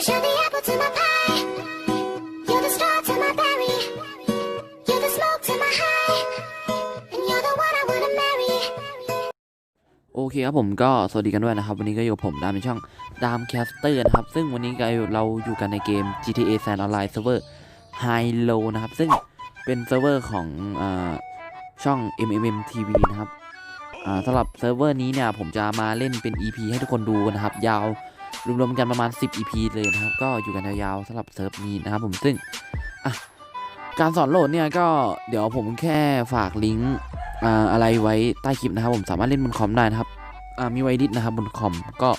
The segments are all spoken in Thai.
โอเคครับผมก็สวัสดีกันด้วยนะครับ วันนี้ก็อยู่ผมดามในช่องดามแคสเตอร์นะครับ ซึ่งวันนี้ก็เราอยู่กันในเกม GTA San Online Server High Low นะครับ ซึ่งเป็นเซิร์ฟเวอร์ของอช่อง MMM TV นะครับสำหรับเซิร์ฟเวอร์นี้เนี่ยผมจะมาเล่นเป็น EP ให้ทุกคนดูนะครับ ยาว รวมๆกันประมาณ 10 EP เลยนะครับ ก็อยู่กันยาวๆสำหรับเซิร์ฟนี้นะครับผมซึ่งการสอนโหลดเนี่ยก็เดี๋ยวผมแค่ฝากลิงก์อ่าอะไรไว้ใต้คลิปนะครับผมสามารถเล่นบนคอมได้นะครับมีไวดิสนะครับบนคอมก็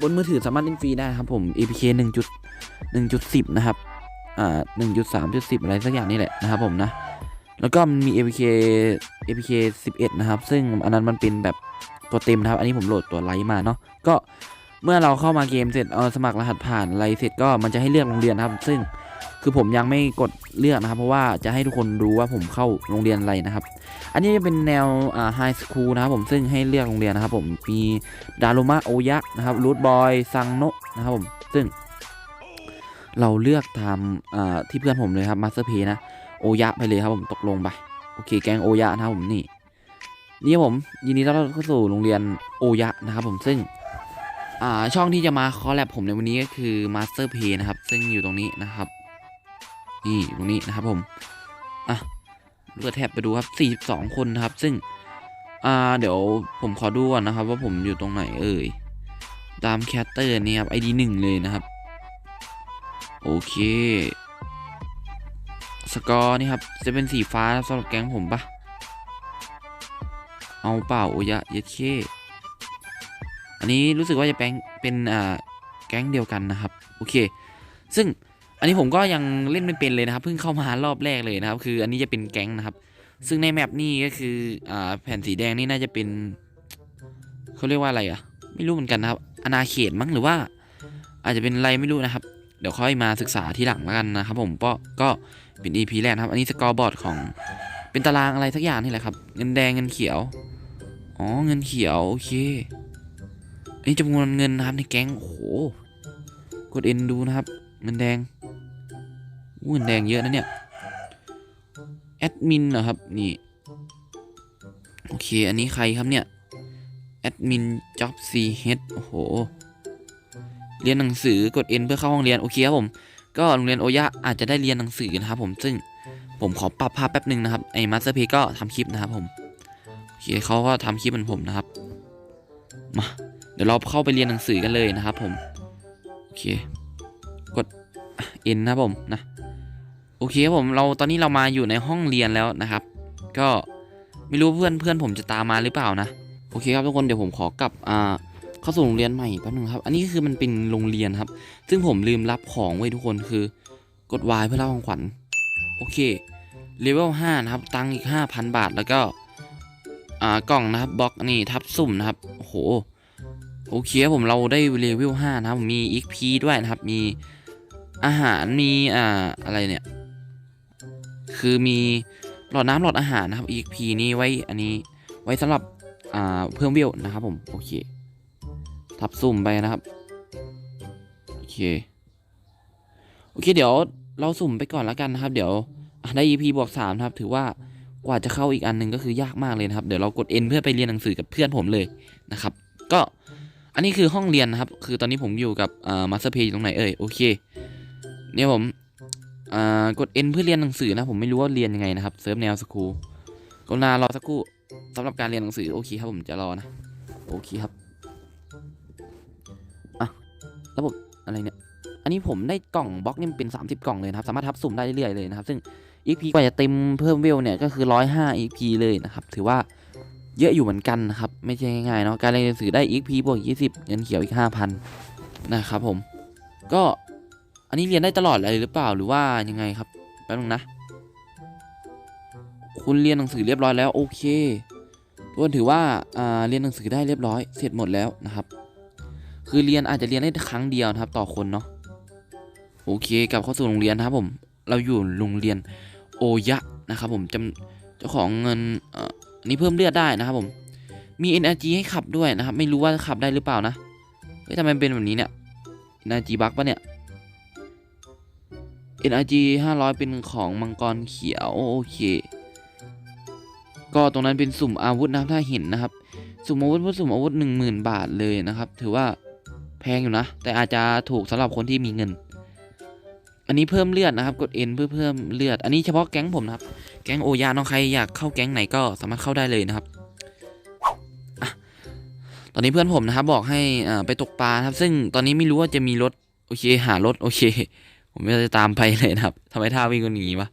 บนมือถือสามารถเล่นฟรีได้ครับผม APK 1 1.10 นะครับอ่า1.3.10 อะไรสักอย่างนี่แหละนะครับผมนะ แล้วก็มี APK APK 11 นะครับ ซึ่งอันนั้นมันเป็นแบบตัวเต็มนะครับ อันนี้ผมโหลดตัวไลท์มาเนาะก็ เมื่อเราเข้ามาเกมเสร็จเออสมัครรหัสผ่านอะไรเสร็จก็มันจะให้เลือกโรงเรียนนะครับ ซึ่งคือผมยังไม่กดเลือกนะครับ เพราะว่าจะให้ทุกคนรู้ว่าผมเข้าโรงเรียนอะไรนะครับ อันนี้จะเป็นแนวอ่าไฮสคูลนะครับผมซึ่งให้เลือกโรงเรียนนะครับ ผมมีดารุมะโอยะนะครับรูทบอยซังโนะนะครับผมซึ่ง เราเลือกตามอ่าที่เพื่อนผมเลยครับมาสเตอร์เพนะโอยะไปเลยครับผมตกลงไปโอเคแกงโอยะนะครับผมนี่นี่ผมยินดีต้อนรับเข้าสู่โรงเรียนโอยะนะครับผมซึ่ง ช่องที่จะมาคอลแลบผมในวันนี้ก็คือ Master p a y นะครับ ซึ่งอยู่ตรงนี้นะครับ นี่ตรงนี้นะครับผม อะเลือกแท็บไปดูครับ 42 คนนะครับ ซึ่ง อ่า เดี๋ยวผมขอดูก่อนนะครับ ว่าผมอยู่ตรงไหนเอ่ย ตามแคตเตอร์นี่ครับ ID หนึ่งเลยนะครับ โอเค สกอร์นี่ครับ จะเป็นสีฟ้าสำหรับแก๊งผมปะเอาเปล่าโอยะเยเคอั นนี้รู้สึกว่าจะแปลงเป็นอ่าแก๊งเดียวกันนะครับ โอเค ซึ่งอันนี้ผมก็ยังเล่นไม่เป็นเลยนะครับ เพิ่งเข้ามารอบแรกเลยนะครับ คืออันนี้จะเป็นแก๊งนะครับ ซึ่งในแมปนี่ก็คืออ่าแผ่นสีแดงนี่น่าจะเป็นเขาเรียกว่าอะไรอะไม่รู้เหมือนกันนะครับอนาเขตมั้งหรือว่า อาจจะเป็นอะไรไม่รู้นะครับ เดี๋ยวค่อยมาศึกษาที่หลังแล้วกันนะครับ ผมก็ก็เป็น EP แรกครับ อันนี้สกอร์บอร์ดของเป็นตารางอะไรสักอย่างนี่แหละครับ เงินแดงเงินเขียว อ๋อ เงินเขียว โอเค นนี้จำนวนเงินนะครับในแก๊งโอ้โหกดเอ็นดูนะครับเงินแดงเงินแดงเยอะนะเนี่ยแอดมินเหรอครับนี่โอเคอันนี้ใครครับเนี่ยแอดมินจ็อบซีเฮดโอ้โห เรียนหนังสือกด N เพื่อเข้าห้องเรียนโอเคครับผม ก็โรงเรียนโอยะอาจจะได้เรียนหนังสือนะครับผมซึ่งผมขอปรับภาพแป๊บหนึ่งนะครับไอ้มาสเตอร์เพก็ทำคลิปนะครับผมโอเคเขาก็ทำคลิปเหมือนผมนะครับ มา เดี๋ยวเราเข้าไปเรียนหนังสือกันเลยนะครับผม โอเค กดเอ็นะผมนะ โอเคครับผมเราตอนนี้เรามาอยู่ในห้องเรียนแล้วนะครับ ก็ไม่รู้เพื่อนเพื่อนผมจะตามมาหรือเปล่านะ โอเคครับทุกคนเดี๋ยวผมขอกลับอ่าเข้าสู่โรงเรียนใหม่แป๊บนึงครับ อันนี้คือมันเป็นโรงเรียนครับ ซึ่งผมลืมรับของไว้ทุกคนคือกด Y เพื่อรับของขวัญ โอเคเลเวล5นะครับ ตังอีก 5,000 บาทแล้วก็ อ่ากล่องนะครับบล็อกนี่ทับสุ่มนะครับโอ้โห โอเคครับผมเราได้เลเวล5นะครับมี XP ด้วยนะครับ มีอาหารมีอ่าอะไรเนี่ย คือมีหลอดน้ำหลอดอาหารนะครับ EXP นี่ไว้อันนี้ไว้สำหรับอ่าเพิ่มเวลนะครับผม โอเค ทับสุ่มไปนะครับ โอเค โอเค เดี๋ยวเราสุ่มไปก่อนแล้วกันนะครับ เดี๋ยวได้ EP บวกสามนะครับ ถือว่ากว่าจะเข้าอีกอันหนึ่งก็คือยากมากเลยนะครับ เดี๋ยวเรากด N เพื่อไปเรียนหนังสือกับเพื่อนผมเลยนะครับ ก็ อันนี้คือห้องเรียนนะครับ คือตอนนี้ผมอยู่กับมาสเตอร์เพย์อยู่ตรงไหนเอ่ย โอเค เนี่ยผมกด N เพื่อเรียนหนังสือนะ ผมไม่รู้ว่าเรียนยังไงนะครับ เซิร์ฟแนวสคูกรุณารอสักครู่สำหรับการเรียนหนังสือ โอเคครับผมจะรอนะ โอเคครับ อะ ระบบอะไรเนี่ย อันนี้ผมได้กล่องบล็อกนี่เป็น 30 กล่องเลยนะครับ สามารถทับสุ่มได้เรื่อยๆเลยนะครับ ซึ่ง EP กว่าจะเต็มเพิ่มเวลเนี่ยก็คือ 105 EP เลยนะครับ ถือว่า เยอะอยู่เหมือนกันนะครับ ไม่ใช่ง่ายๆเนาะการเรียนหนังสือได้ EP บวก 20 เงินเขียวอีก 5,000 นะครับผม ก็อันนี้เรียนได้ตลอดเลยหรือเปล่าหรือว่ายังไงครับแป๊บนึงนะ คุณเรียนหนังสือเรียบร้อยแล้วโอเคทุกคนถือว่าอ่าเรียนหนังสือได้เรียบร้อย เสร็จหมดแล้วนะครับ คือเรียนอาจจะเรียนได้ครั้งเดียวนะครับ ต่อคนเนาะโอเคกลับเข้าสู่โรงเรียนนะครับผม เราอยู่โรงเรียนโอยะนะครับผมจำเจ้าของเงินเอันนี้เพิ่มเลือดได้นะครับผม มี NRG ให้ขับด้วยนะครับ ไม่รู้ว่าขับได้หรือเปล่านะ เฮ้ยทำไมเป็นแบบนี้เนี่ย energy bug ปะเนี่ย NRG 500 เป็นของมังกรเขียวโอเค ก็ตรงนั้นเป็นสุ่มอาวุธนะครับถ้าเห็นนะครับ สุ่มอาวุธเพื่อสุ่มอาวุธหนึ่งหมื่นบาทเลยนะครับ ถือว่าแพงอยู่นะ แต่อาจจะถูกสำหรับคนที่มีเงิน อันนี้เพิ่มเลือดนะครับ กด N เพื่อเพิ่มเลือด อันนี้เฉพาะแก๊งผมนะครับ แก๊งโอยาน้องใครอยากเข้าแก๊งไหนก็สามารถเข้าได้เลยนะครับอตอนนี้เพื่อนผมนะครับ บอกให้ไปตกปลาครับ ซึ่งตอนนี้ไม่รู้ว่าจะมีรถโอเค หารถโอเค ผมไม่จะตามไปเลยนะครับทำไมท่าวิ่งก็หนีวะ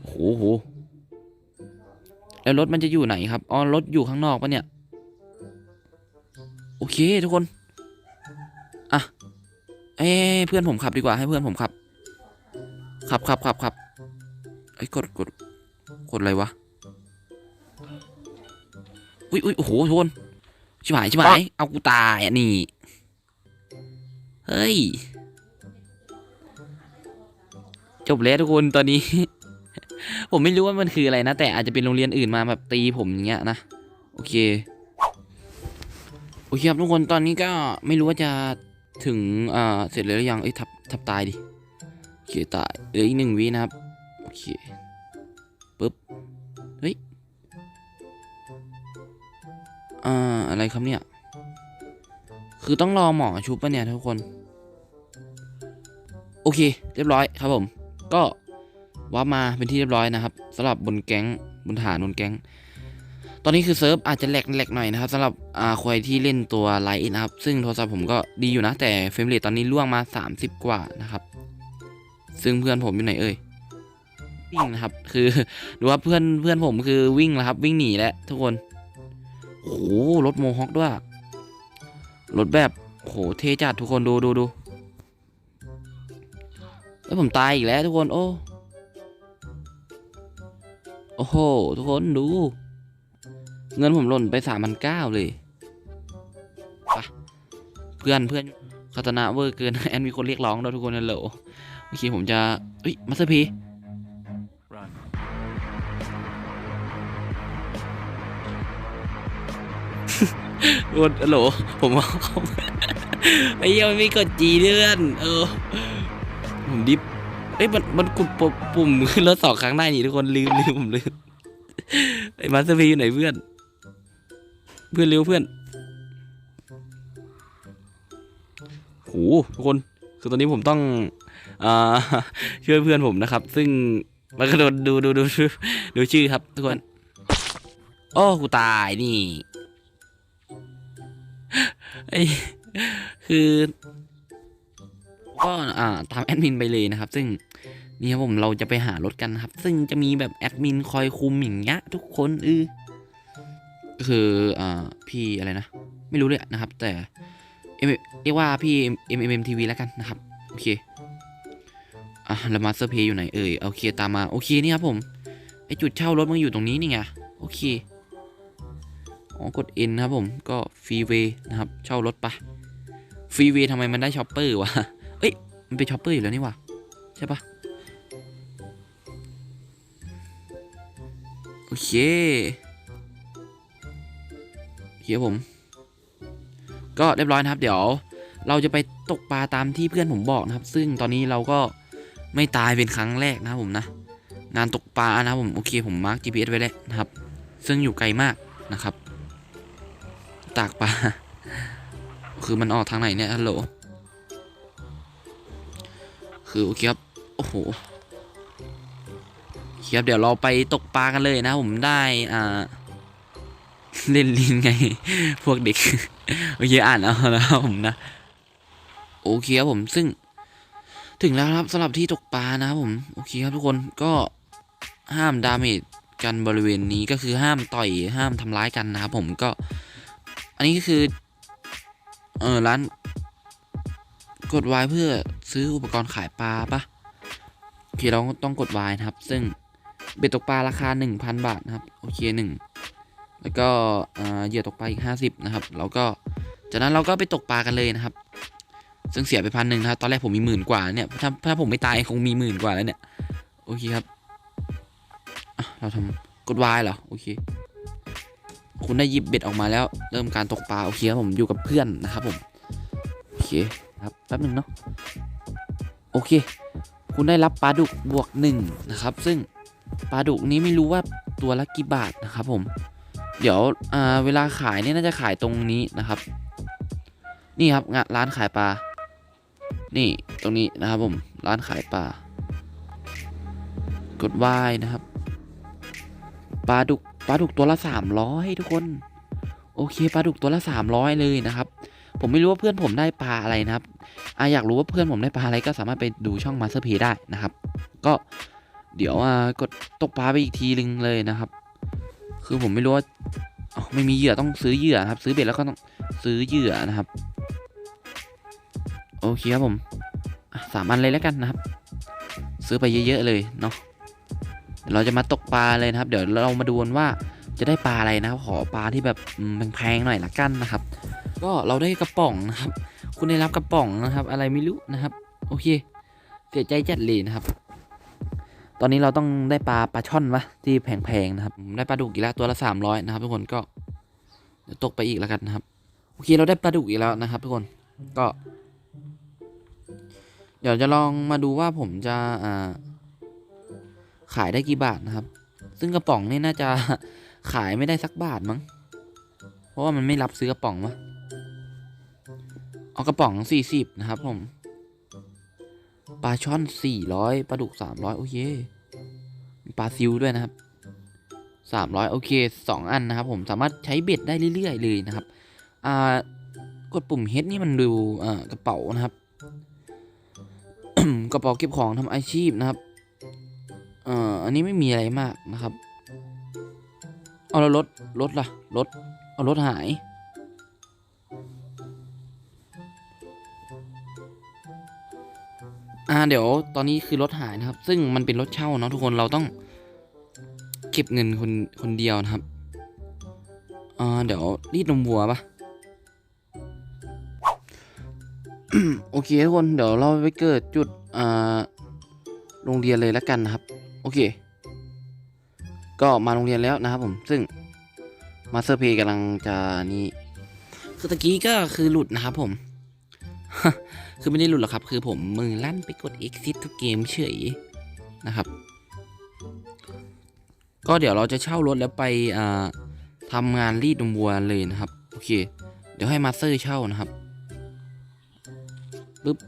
โอ้โหโอ้โหแล้วรถมันจะอยู่ไหนครับอ๋อรถอยู่ข้างนอกปะเนี่ย โอเคทุกคนอะเอ้เพื่อนผมขับดีกว่าให้เพื่อนผมขับ ขับขับขับขับไอ้ยกดกดกดอะไรวะอุ้ยอุ้ยโอ้โหทุกคนชิบหายชิบหายเอากูตายอะนี่เฮ้ยจบแล้วทุกคนตอนนี้ ผมไม่รู้ว่ามันคืออะไรนะ แต่อาจจะเป็นโรงเรียนอื่นมาแบบตีผมอย่างเงี้ยนะโอเคโอเคครับทุกคนตอนนี้ก็ไม่รู้ว่าจะถึงอ่าเสร็จเลยหรือยังเอ้ยทับทับตายดิโอ เคตายเหลืออีกหนึ่งวินะครับ โอเคปึ๊บ เฮ้ย อ่า อะไรครับเนี่ย คือต้องรอหมอชุบปะเนี่ยทุกคน โอเค เรียบร้อยครับผม ก็ว้าร์ปมาเป็นที่เรียบร้อยนะครับสำหรับบนแก๊งบนฐานบนแก๊ง ตอนนี้คือเซิร์ฟอาจจะแหลกแหลกหน่อยนะครับสำหรับอ่าใครที่เล่นตัวไลท์นะครับ ซึ่งโทรศัพท์ผมก็ดีอยู่นะ แต่เฟรมเรทตอนนี้ล่วงมา 30 กว่านะครับ ซึ่งเพื่อนผมอยู่ไหนเอ่ยวิ่งนะครับ คือดูว่าเพื่อนเพื่อนผมคือวิ่งแล้วครับ วิ่งหนีแล้วทุกคนโอ้โหรถโมฮอคด้วยรถแบบโอ้โหเทจัดทุกคนดูดูดูแล้วผมตายอีกแล้วทุกคนโอ้โอ้โหทุกคนดู เงินผมหล่นไปสามพันเก้าเลยไปเพื่อนเพื่อนคาตนาเวอร์เกินแอนมีคนเรียกร้องด้วยทุกคนนั่นเหร อโอเคผมจะเฮ้ยมาสเตอร์พี Run. โอ้ฮัลโหลผมว่าไอ้เหี้ยังไม่กดจีเลื่อน เออ ผมดิฟเอ้ยมันมันกดปุ่มปุ่มขึ้นรถสองครั้งได้นี่ทุกคนลืมลืมผมลืมไอ้มาสเตอร์พีอยู่ไหนเพื่อน เพื่อนเร็วเพื่อนโหทุกคน คือตอนนี้ผมต้องอ่า ช่วยเพื่อนผมนะครับ ซึ่งมันก็โดนดูดูดูดูดูชื่อครับ ทุกคน โอ้กูตายนี่ไอ้คือก็อ่าตามแอดมินไปเลยนะครับ ซึ่งนี่ครับผมเราจะไปหารถกันนะครับ ซึ่งจะมีแบบแอดมินคอยคุมอย่างเงี้ยทุกคนเออก็คืออ่าพี่อะไรนะ ไม่รู้เลยนะครับ แต่เอ็มเรียกว่าพี่ M M M TV แล้วกันนะครับ โอเค อะแล้วมาสเตอร์เพย์อยู่ไหนเอ่ยโอเคตามมาโอเคนี่ครับผมไอจุดเช่ารถมันอยู่ตรงนี้นี่ไงโอเคอ๋อกด N นะครับผมก็ฟรีเวย์นะครับเช่ารถปะฟรีเวย์ทำไมมันได้ช็อปเปอร์วะเอ้ยมันเป็นช็อปเปอร์อยู่แล้วนี่วะใช่ปะโอเคโอเคครับผม ก็เรียบร้อยนะครับ เดี๋ยวเราจะไปตกปลาตามที่เพื่อนผมบอกนะครับ ซึ่งตอนนี้เราก็ ไม่ตายเป็นครั้งแรกนะครับผมนะ งานตกปลานะครับผมโอเคผมมาร์ก GPS ไว้แล้วนะครับ ซึ่งอยู่ไกลมากนะครับ ตากปลา คือมันออกทางไหนเนี่ยฮัลโหล คือโอเคครับ โอ้โหโอเคครับเดี๋ยวเราไปตกปลากันเลยนะผมได้อ่าเล่นลิงไง พวกเด็กโอเคอ่านเอานะครับผมนะ โอเคครับผมซึ่ง ถึงแล้วครับสำหรับที่ตกปลานะครับผม โอเคครับทุกคนก็ห้ามดาเมจกันบริเวณนี้ก็คือห้ามต่อยห้ามทำร้ายกันนะครับผมก็ อันนี้ก็คือ เออร้าน กด Y เพื่อซื้ออุปกรณ์ขายปลาปะโอเคเราต้องกด Y นะครับ ซึ่งเบ็ดตกปลาราคา 1,000 บาทนะครับโอเคหนึ่งแล้วก็เออเหยื่อตกปลาอีก 50 นะครับ แล้วก็จากนั้นเราก็ไปตกปลากันเลยนะครับ ซึ่งเสียไปพันหนึ่งนะครับ ตอนแรกผมมีหมื่นกว่าเนี่ย ถ้าถ้าผมไม่ตายคงมีหมื่นกว่าแล้วเนี่ย โอเคครับ เราทำกด Y เหรอ โอเค คุณได้หยิบเบ็ดออกมาแล้ว เริ่มการตกปลา โอเคครับผมอยู่กับเพื่อนนะครับผม โอเคครับ แป๊บหนึ่งเนาะ โอเค คุณได้รับปลาดุกบวกหนึ่งนะครับ ซึ่งปลาดุกนี้ไม่รู้ว่าตัวละกี่บาทนะครับผม เดี๋ยวเวลาขายเนี่ยน่าจะขายตรงนี้นะครับ นี่ครับร้านขายปลา นี่ตรงนี้นะครับผม ร้านขายปลากดวายนะครับปลาดุกปลาดุกตัวละสามร้อยทุกคน โอเคปลาดุกตัวละสามร้อยเลยนะครับ ผมไม่รู้ว่าเพื่อนผมได้ปลาอะไรนะครับอาอยากรู้ว่าเพื่อนผมได้ปลาอะไรก็สามารถไปดูช่องมาสเตอร์เพได้นะครับ ก็เดี๋ยวอ่ากดตกปลาไปอีกทีนึงเลยนะครับ คือผมไม่รู้ว่าไม่มีเหยื่อต้องซื้อเหยื่อครับ ซื้อเบ็ดแล้วก็ต้องซื้อเหยื่อนะครับ โอเคครับผมสามอันเลยแล้วกันนะครับ ซื้อไปเยอะๆเลยเนาะเดี๋ยวเราจะมาตกปลาเลยนะครับ เดี๋ยวเรามาดูนว่าจะได้ปลาอะไรนะครับ ขอปลาที่แบบแพงๆหน่อยละกันนะครับ ก็เราได้กระป๋องนะครับ คุณได้รับกระป๋องนะครับ อะไรไม่รู้นะครับ โอเค เสียใจจัดเลยนะครับ ตอนนี้เราต้องได้ปลาปลาช่อนวะที่แพงๆนะครับ ได้ปลาดุกอีกแล้วตัวละสามร้อยนะครับ ทุกคนก็ตกไปอีกแล้วกันนะครับ โอเคเราได้ปลาดุกอีกแล้วนะครับ ทุกคนก็ เดี๋ยวจะลองมาดูว่าผมจะขายได้กี่บาทนะครับ ซึ่งกระป๋องนี่น่าจะขายไม่ได้สักบาทมั้ง เพราะว่ามันไม่รับซื้อกระป๋องวะเอากระป๋องสี่สิบนะครับผม ปลาช่อนสี่ร้อยปลาดุกสามร้อยโอเคมีปลาซิวด้วยนะครับสามร้อยโอเคสองอันนะครับ ผมสามารถใช้เบ็ดได้เรื่อยๆเลยนะครับ อ่ากดปุ่มเฮดนี่มันดูกระเป๋านะครับ กระเป๋าเก็บของทำอาชีพนะครับเอ่ออันนี้ไม่มีอะไรมากนะครับ เอาแล้วรถรถล่ะรถเอารถหาย อ่าเดี๋ยวตอนนี้คือรถหายนะครับ ซึ่งมันเป็นรถเช่าเนาะทุกคนเราต้องเก็บเงินคนคนเดียวนะครับอ่าเดี๋ยวรีดนมวัวปะโอเคทุกคนเดี๋ยวเราไปเกิดจุด โรงเรียนเลยแล้วกันนะครับ โอเค ก็มาโรงเรียนแล้วนะครับ ผมซึ่งมาสเตอร์เพย์กำลังจะนี่คือตะกี้ก็คือหลุดนะครับผมคือไม่ได้หลุดหรอกครับ คือผมมือลั่นไปกด exit ทุกเกมเฉยนะครับ ก็เดี๋ยวเราจะเช่ารถแล้วไปอ่าทำงานรีดนมวัวเลยนะครับ โอเค เดี๋ยวให้มาสเตอร์เช่านะครับปึ๊บ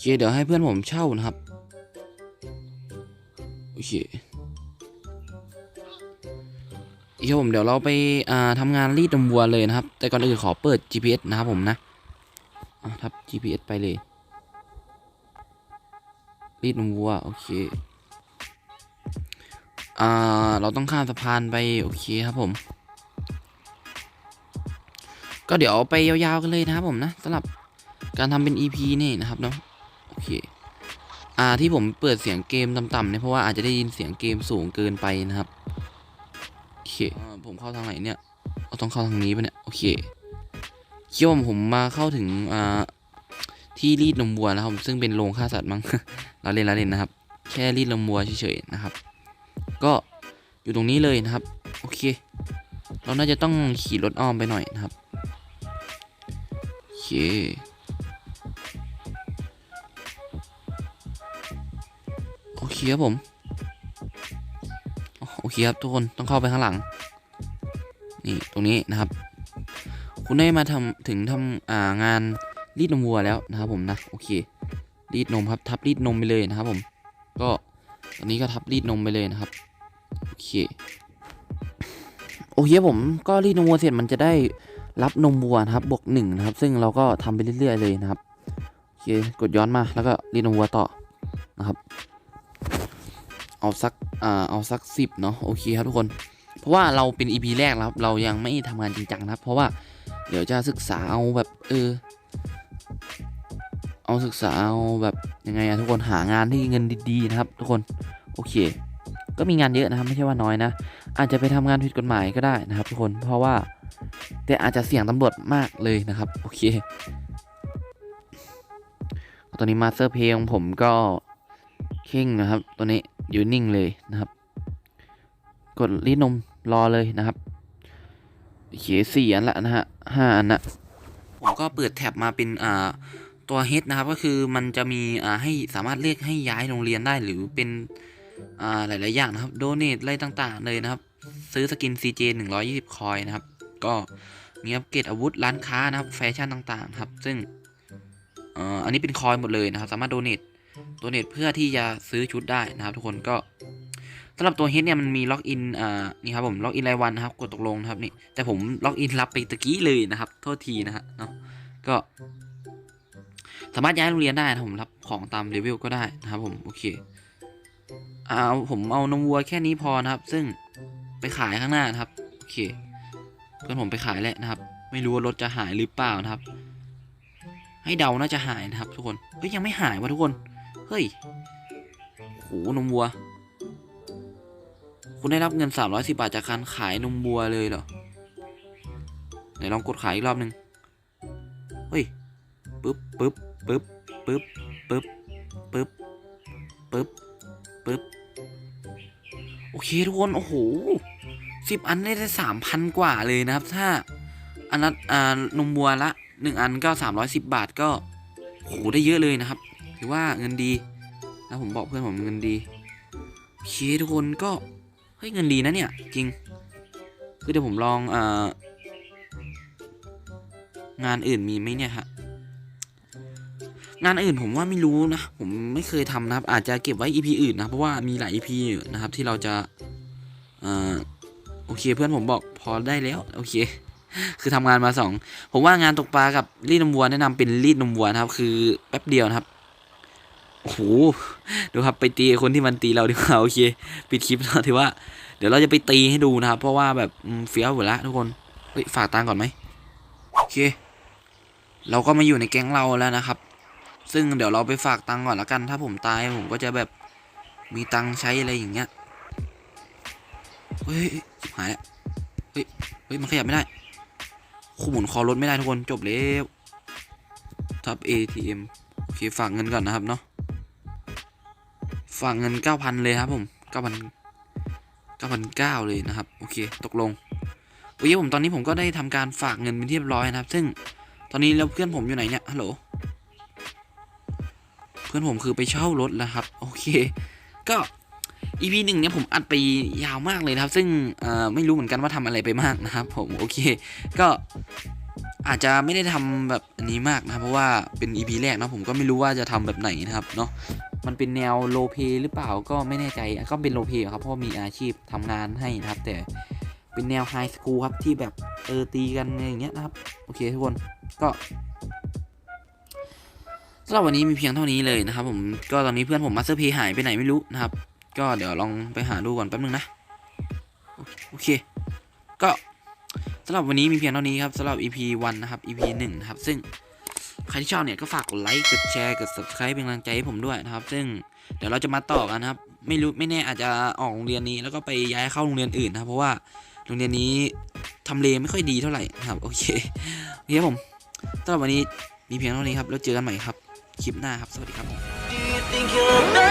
เคเดี๋ยวให้เพื่อนผมเช่านะครับ โอเคโอเคผมเดี๋ยวเราไปอ่าทำงานรีดนมวัวเลยนะครับ แต่ก่อนอื่นขอเปิด GPS นะครับผมนะอะทับ GPS ไปเลย รีดนมวัว โอเค อ่า เราต้องข้ามสะพานไป โอเคครับผม ก็เดี๋ยวไปยาวๆกันเลยนะครับผมนะสำหรับการทำเป็น EP นี่นะครับเนาะ โอเคอ่าที่ผมเปิดเสียงเกมต่ำๆเนี่ยเพราะว่าอาจจะได้ยินเสียงเกมสูงเกินไปนะครับโอเคอผมเข้าทางไหนเนี่ยเอาต้องเข้าทางนี้ปะเนี่ยโอเคเชื่อว่าผมมาเข้าถึงอ่าที่รีดนมวัวนะครับซึ่งเป็นโรงฆ่าสัตว์มั้งเราเล่นเราเล่นนะครับ แค่รีดนมวัวเฉยๆนะครับ ก็อยู่ตรงนี้เลยนะครับ โอเค เราน่าจะต้องขี่รถอ้อมไปหน่อยนะครับโอเค โอเคครับผมโอเคครับทุกคนต้องเข้าไปข้างหลัง นี่ตรงนี้นะครับ คุณได้มาทำถึงทำอ่างานรีดนมวัวแล้วนะครับผมนะโอเครีดนมครับทับรีดนมไปเลยนะครับผม ก็ตอนนี้ก็ทับรีดนมไปเลยนะครับโอเคโอเคผมก็รีดนมวัวเสร็จมันจะได้รับนมวัวนะครับบวกหนึ่งนะครับ ซึ่งเราก็ทำไปเรื่อยๆเลยนะครับโอเคกดย้อนมาแล้วก็รีดนมวัวต่อนะครับ เอาสักอ่าเอาสักสิบเนาะโอเคครับทุกคน เพราะว่าเราเป็น EP แรกแล้วครับเรายังไม่ทำงานจริงจังนะครับ เพราะว่าเดี๋ยวจะศึกษาเอาแบบเออเอาศึกษาเอาแบบยังไงอะทุกคนหางานที่เงินดีๆนะครับ ทุกคนโอเค ก็มีงานเยอะนะครับไม่ใช่ว่าน้อยนะ อาจจะไปทำงานผิดกฎหมายก็ได้นะครับ ทุกคนเพราะว่าแต่อาจจะเสี่ยงตำรวจมากเลยนะครับ โอเค ตอนนี้มาสเตอร์เพลงของผมก็เข่งนะครับ ตัวนี้ อยู่นิ่งเลยนะครับ กดรีดนมรอเลยนะครับโอเคสี่อันละนะฮะห้าอันนะผมก็เปิดแท็บมาเป็นอ่าตัว H นะครับ ก็คือมันจะมีอ่าให้สามารถเรียกให้ย้ายโรงเรียนได้หรือเป็นอ่าหลาย ๆ อย่างนะครับโดเนทอะไรต่าง ๆ เลยนะครับ ซื้อสกิน CJ 120 คอยนะครับ ก็มีอัปเกรดอาวุธร้านค้านะครับ แฟชั่นต่าง ๆ ครับ ซึ่งอ่ออันนี้เป็นคอยหมดเลยนะครับ สามารถโดเนท โดเนทเพื่อที่จะซื้อชุดได้นะครับ ทุกคนก็สำหรับตัว H เนี่ยมันมีล็อกอินอ่านี่ครับผมล็อกอินรายวันนะครับกดตกลงนะครับนี่แต่ผมล็อกอินรับไปตะกี้เลยนะครับโทษทีนะฮะเนาะก็ สามารถย้ายโรงเรียนได้นะผมรับของตามเลเวลก็ได้นะครับผมโอเคเอาผมเอานมวัวแค่นี้พอนะครับ ซึ่งไปขายข้างหน้านะครับโอเคเพื่อนผมไปขายแล้วนะครับ ไม่รู้ว่ารถจะหายหรือเปล่านะครับ ให้เดาน่าจะหายนะครับ ทุกคนเฮ้ยยังไม่หายวะทุกคน เฮ้ยโหนมวัว คุณได้รับเงิน 310 บาทจากการขายนมวัวเลยเหรอ ไหนลองกดขายอีกรอบหนึ่งเฮ้ยปึ๊บปึ๊บปึ๊บปึ๊บปึ๊บปึ๊บปึ๊บปึ๊บโอเคทุกคน โอ้โหสิบอันได้ได้สามพันกว่าเลยนะครับ ถ้า อันนั้นอ่านมวัวละหนึ่งอันก็สามร้อยสิบบาทก็โหได้เยอะเลยนะครับ ถือว่าเงินดีนะผมบอกเพื่อนผมเงินดีโอเคทุกคนก็เฮ้ยเงินดีนะเนี่ยจริงคือเดี๋ยวผมลองอ่างานอื่นมีไหมเนี่ยฮะงานอื่นผมว่าไม่รู้นะ ผมไม่เคยทำนะครับ อาจจะเก็บไว้ EP อื่นนะ เพราะว่ามีหลาย EP อยู่นะครับ ที่เราจะอ่อโอเคเพื่อนผมบอกพอได้แล้วโอเค คือทำงานมาสองผมว่างานตกปลากับรีดนมวัวแนะนำเป็นรีดนมวัวนะครับ คือแป๊บเดียวนะครับ โอ้โหดูครับไปตีคนที่มันตีเราดีกว่าโอเคปิดคลิปแล้วถือว่า เดี๋ยวเราจะไปตีให้ดูนะครับ เพราะว่าแบบเฟี้ยวหมดละทุกคนเฮ้ยฝากตังก่อนไหมโอเค เราก็มาอยู่ในแก๊งเราแล้วนะครับ ซึ่งเดี๋ยวเราไปฝากตังก่อนละกัน ถ้าผมตายผมก็จะแบบมีตังใช้อะไรอย่างเงี้ยเฮ้ยหายแล้วเฮ้ยเฮ้ยมันขยับไม่ได้คู่หมุนคอรถไม่ได้ทุกคนจบแล้วทับ ATM โอเคฝากเงินก่อนนะครับเนาะ ฝากเงิน 9,000 เลยครับผม 9,000 9,900 เลยนะครับ โอเค ตกลงโอเคผมตอนนี้ผมก็ได้ทำการฝากเงินเป็นที่เรียบร้อยนะครับ ซึ่งตอนนี้แล้วเพื่อนผมอยู่ไหนเนี่ยฮัลโหลเพื่อนผมคือไปเช่ารถแล้วครับ โอเค ก็ EP หนึ่งเนี่ยผมอัดไปยาวมากเลยนะครับ ซึ่งไม่รู้เหมือนกันว่าทำอะไรไปมากนะครับ ผมโอเค ก็อาจจะไม่ได้ทำแบบอันนี้มากนะครับ เพราะว่าเป็น EP แรกนะผมก็ไม่รู้ว่าจะทำแบบไหนนะครับเนาะ มันเป็นแนวโลเพหรือเปล่าก็ไม่แน่ใจก็เป็นโลเพครับเพราะมีอาชีพทำงานให้นะครับ แต่เป็นแนวไฮสคูลครับที่แบบเออตีกันอะไรอย่างเงี้ยนะครับ โอเคทุกคนก็สำหรับวันนี้มีเพียงเท่านี้เลยนะครับ ผมก็ตอนนี้เพื่อนผมมาสเตอร์เพหายไปไหนไม่รู้นะครับ ก็เดี๋ยวลองไปหาดูก่อนแป๊บนึงนะโอเค ก็สำหรับวันนี้มีเพียงเท่านี้ครับสำหรับ EP 1 นะครับ EP 1 นะครับ ซึ่ง ใครที่ชอบเนี่ยก็ฝากกดไลค์กดแชร์กด subscribe เป็นกำลังใจให้ผมด้วยนะครับ ซึ่งเดี๋ยวเราจะมาต่อกันนะครับ ไม่รู้ไม่แน่อาจจะออกโรงเรียนนี้แล้วก็ไปย้ายเข้าโรงเรียนอื่นนะครับเพราะว่าโรงเรียนนี้ทำเลไม่ค่อยดีเท่าไหร่นะครับโอเคโอเครับผมสำหรับวันนี้มีเพียงเท่านี้ครับแล้วเจอกันใหม่ครับคลิปหน้าครับสวัสดีครับ Do you think you're?